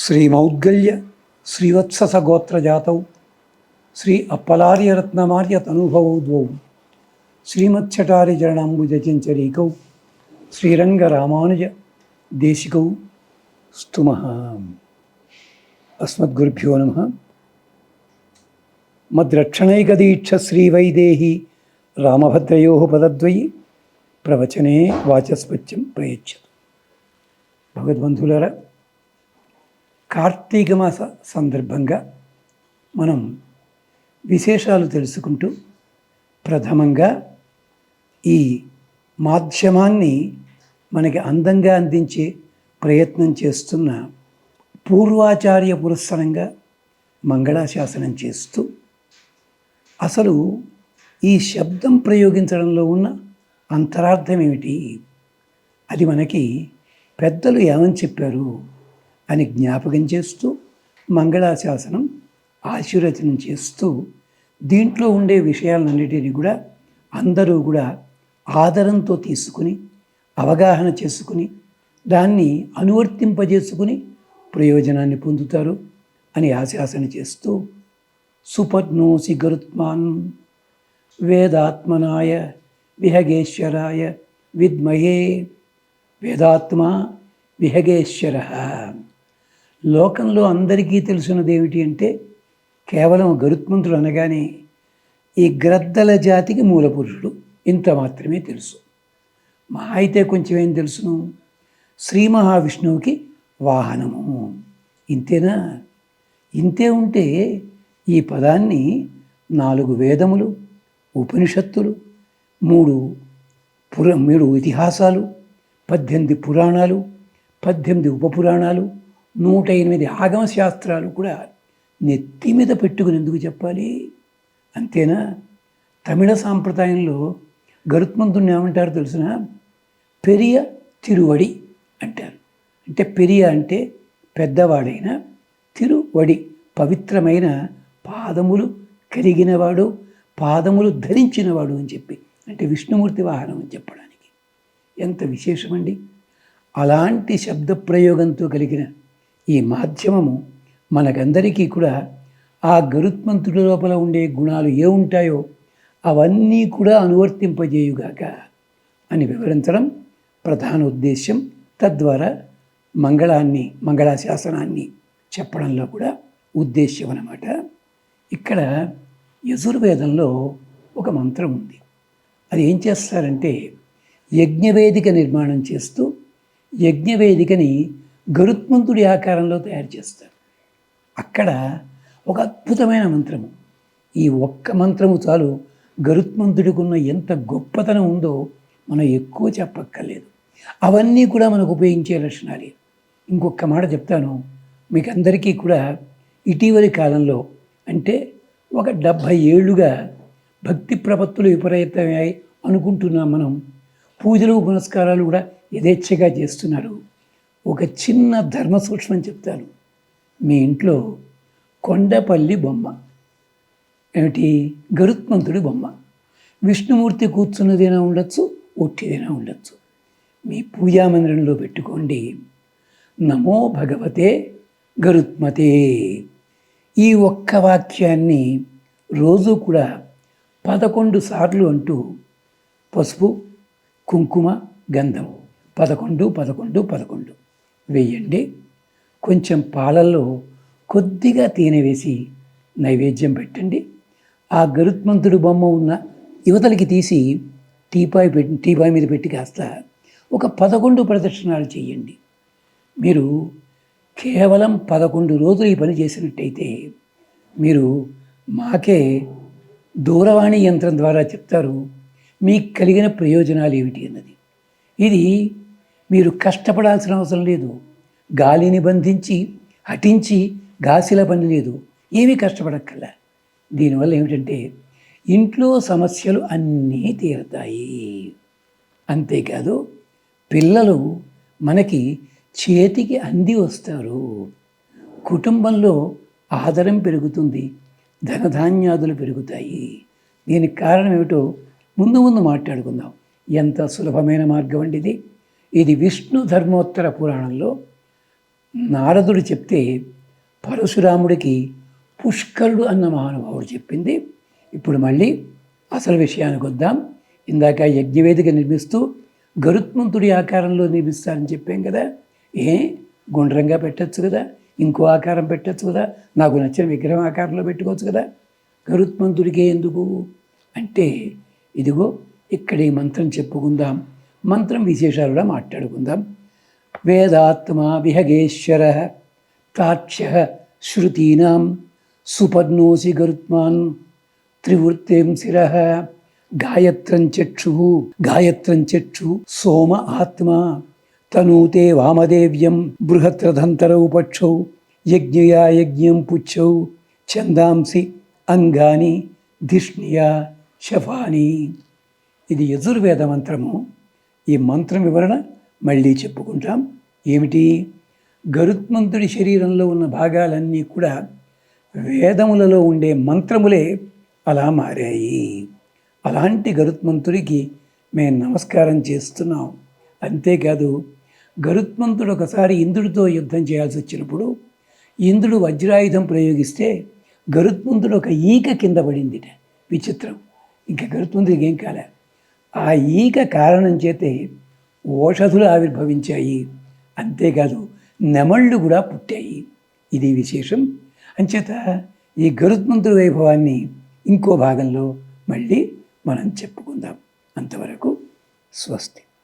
శ్రీమౌద్గల్య శ్రీవత్సస గోత్రజాతౌ శ్రీ అప్పలార్యరత్నమార్య తనుభవౌ ద్వౌ శ్రీమచ్చటారి చరణాంబుజచంచరీకౌ శ్రీరంగ రామానుజ దేశికౌ స్తుమః అస్మద్గురుభ్యో నమ మద్రక్షణైకదీక్ష శ్రీవైదేహి రామభద్రయో పదద్వయి ప్రవచనే వాచస్పత్యం ప్రయచ్చదు భగవద్బంధులరా కార్తీక మాస సందర్భంగా మనం విశేషాలు తెలుసుకుంటూ ప్రథమంగా ఈ మాధ్యమాన్ని మనకి అందంగా అందించే ప్రయత్నం చేస్తున్న పూర్వాచార్య పురస్సరంగా మంగళాశాసనం చేస్తూ అసలు ఈ శబ్దం ప్రయోగించడంలో ఉన్న అంతరార్థం ఏమిటి? అది మనకి పెద్దలు ఏమని చెప్పారు? అని జ్ఞాపకం చేస్తూ మంగళాశాసనం ఆశీర్వచనం చేస్తూ దీంట్లో ఉండే విషయాలన్నిటినీ కూడా అందరూ కూడా ఆదరంతో తీసుకుని అవగాహన చేసుకుని దాన్ని అనువర్తింపజేసుకుని ప్రయోజనాన్ని పొందుతారు అని ఆశాసన చేస్తూ సుపర్ణోసి గరుత్మాన్ వేదాత్మనాయ విహగేశ్వరాయ విద్మహే వేదాత్మ విహగేశ్వర. లోకంలో అందరికీ తెలిసినది ఏమిటి అంటే కేవలం గరుత్మంతుడు అనగానే ఈ గ్రద్దల జాతికి మూలపురుషుడు. ఇంత మాత్రమే తెలుసు. మా అయితే కొంచెం ఏం తెలుసును? శ్రీ మహావిష్ణువుకి వాహనము. ఇంతేనా? ఇంతే ఉంటే ఈ పదాన్ని నాలుగు వేదములు ఉపనిషత్తులు మూడు పుర మూడు ఇతిహాసాలు పద్దెనిమిది పురాణాలు పద్దెనిమిది ఉపపురాణాలు నూట ఎనిమిది ఆగమ శాస్త్రాలు కూడా నెత్తి మీద పెట్టుకుని ఎందుకు చెప్పాలి? అంతేనా? తమిళ సాంప్రదాయంలో గరుత్మంతుని ఏమంటారు తెలిసిన? పెరియ తిరువడి అంటారు. అంటే పెరియ అంటే పెద్దవాడైన తిరువడి పవిత్రమైన పాదములు కలిగినవాడు పాదములు ధరించినవాడు అని చెప్పి అంటే విష్ణుమూర్తి వాహనం అని చెప్పడానికి. ఎంత విశేషమండి. అలాంటి శబ్ద ప్రయోగంతో కలిగిన ఈ మాధ్యమము మనకందరికీ కూడా ఆ గరుత్మంతుడి లోపల ఉండే గుణాలు ఏ ఉంటాయో అవన్నీ కూడా అనువర్తింపజేయుగాక అని వివరించడం ప్రధాన ఉద్దేశ్యం. తద్వారా మంగళాన్ని మంగళాశాసనాన్ని చెప్పడంలో కూడా ఉద్దేశ్యం అన్నమాట ఇక్కడ యజుర్వేదంలో ఒక మంత్రం ఉంది. అది ఏం చేస్తారంటే యజ్ఞవేదిక నిర్మాణం చేస్తూ యజ్ఞవేదికని గరుత్మంతుడి ఆకారంలో తయారు చేస్తారు. అక్కడ ఒక అద్భుతమైన మంత్రము. ఈ ఒక్క మంత్రము చాలు గరుత్మంతుడికి ఉన్న ఎంత గొప్పతనం ఉందో మనం ఎక్కువ చెప్పక్కర్లేదు. అవన్నీ కూడా మనకు ఉపయోగించే లక్షణాలే. ఇంకొక మాట చెప్తాను. మీకు అందరికీ కూడా ఇటీవలి కాలంలో అంటే ఒక డెబ్భై ఏళ్ళుగా భక్తి ప్రపత్తులు విపరీతమయ్యాయి అనుకుంటున్నాం మనం. పూజలు పునస్కారాలు కూడా యథేచ్ఛగా చేస్తున్నారు. ఒక చిన్న ధర్మ సూక్ష్మం చెప్తాను. మీ ఇంట్లో కొండపల్లి బొమ్మ. ఏమిటి? గరుత్మంతుడి బొమ్మ. విష్ణుమూర్తి కూర్చున్నదైనా ఉండొచ్చు? ఒట్టిదైనా ఉండొచ్చు? మీ పూజా మందిరంలో పెట్టుకోండి. నమో భగవతే గరుత్మతే. ఈ ఒక్క వాక్యాన్ని రోజు కూడా పదకొండు సార్లు అంటూ పసుపు కుంకుమ గంధం పదకొండు పదకొండు పదకొండు. వేయండి. కొంచెం పాలల్లో కొద్దిగా తేనె వేసి నైవేద్యం పెట్టండి. ఆ గరుత్మంతుడు బొమ్మ ఉన్న యువతలకి తీసి టీపాయ్ పెట్టి టీపాయ్ మీద పెట్టి కాస్త ఒక పదకొండు ప్రదక్షిణాలు చేయండి. మీరు కేవలం పదకొండు రోజులు ఈ పని చేసినట్టయితే మీరు మాకే దూరవాణి యంత్రం ద్వారా చెప్తారు. మీకు కలిగిన ప్రయోజనాలు ఏమిటి అన్నది. ఇది మీరు కష్టపడాల్సిన అవసరం లేదు. గాలిని బంధించి హటించి గాసిల పని లేదు. ఏమీ కష్టపడక్కల దీనివల్ల ఏమిటంటే ఇంట్లో సమస్యలు అన్నీ తీరుతాయి. అంతేకాదు పిల్లలు మనకి చేతికి అంది వస్తారు. కుటుంబంలో ఆదరం పెరుగుతుంది ధనధాన్యాదులు పెరుగుతాయి. దీనికి కారణం ఏమిటో ముందు ముందు మాట్లాడుకుందాం. ఎంత సులభమైన మార్గం అండి ఇది? ఇది విష్ణు ధర్మోత్తర పురాణంలో నారదుడు చెప్తే పరశురాముడికి పుష్కరుడు అన్న మహానుభావుడు చెప్పింది. ఇప్పుడు మళ్ళీ అసలు విషయానికి వద్దాం. ఇందాక యజ్ఞవేదిక నిర్మిస్తూ గరుత్మంతుడి ఆకారంలో నిర్మిస్తారని చెప్పాం కదా. ఏ? గుండ్రంగా పెట్టచ్చు కదా. ఇంకో ఆకారం పెట్టచ్చు కదా. నాకు నచ్చిన విగ్రహం ఆకారంలో పెట్టుకోవచ్చు కదా. గరుత్మంతుడికే ఎందుకు? అంటే ఇదిగో ఇక్కడ ఈ మంత్రం చెప్పుకుందాం. మంత్రం విశేషాలు మాట్లాడుకుందాం. వేదాత్మ విహగేశ్వర తాక్ష్య శృతీనాం సుపర్ణోసి గరుత్మాన్ త్రివృత్తేం శిర గాయత్రం చక్షు గాయత్రం చక్షు సోమ ఆత్మ తనూతే వామదేవ్యం బృహత్రదంతరౌ పక్షౌ యజ్ఞయా యజ్ఞం పుచ్చౌ ఛందాంసి అంగాని ధిష్ణియా శఫాని. ఇది యజుర్వేద మంత్రము. ఈ మంత్రం వివరణ మళ్ళీ చెప్పుకుంటాం. ఏమిటి? గరుత్మంతుడి శరీరంలో ఉన్న భాగాలన్నీ కూడా వేదములలో ఉండే మంత్రములే అలా మారాయి. అలాంటి గరుత్మంతుడికి మేము నమస్కారం చేస్తున్నాం. అంతేకాదు గరుత్మంతుడు ఒకసారి ఇంద్రుడితో యుద్ధం చేయాల్సి వచ్చినప్పుడు ఇంద్రుడు వజ్రాయుధం ప్రయోగిస్తే గరుత్మంతుడు ఒక ఈక కింద పడిందిట. విచిత్రం. ఇంకా గరుత్మంతుడికి ఏం కాలే? ఆ ఈక కారణం చేతే ఓషధులు ఆవిర్భవించాయి. అంతేకాదు నెమళ్ళు కూడా పుట్టాయి. ఇది విశేషం. అంచేత ఈ గరుత్మంతుడి వైభవాన్ని ఇంకో భాగంలో మళ్ళీ మనం చెప్పుకుందాం. అంతవరకు స్వస్తి.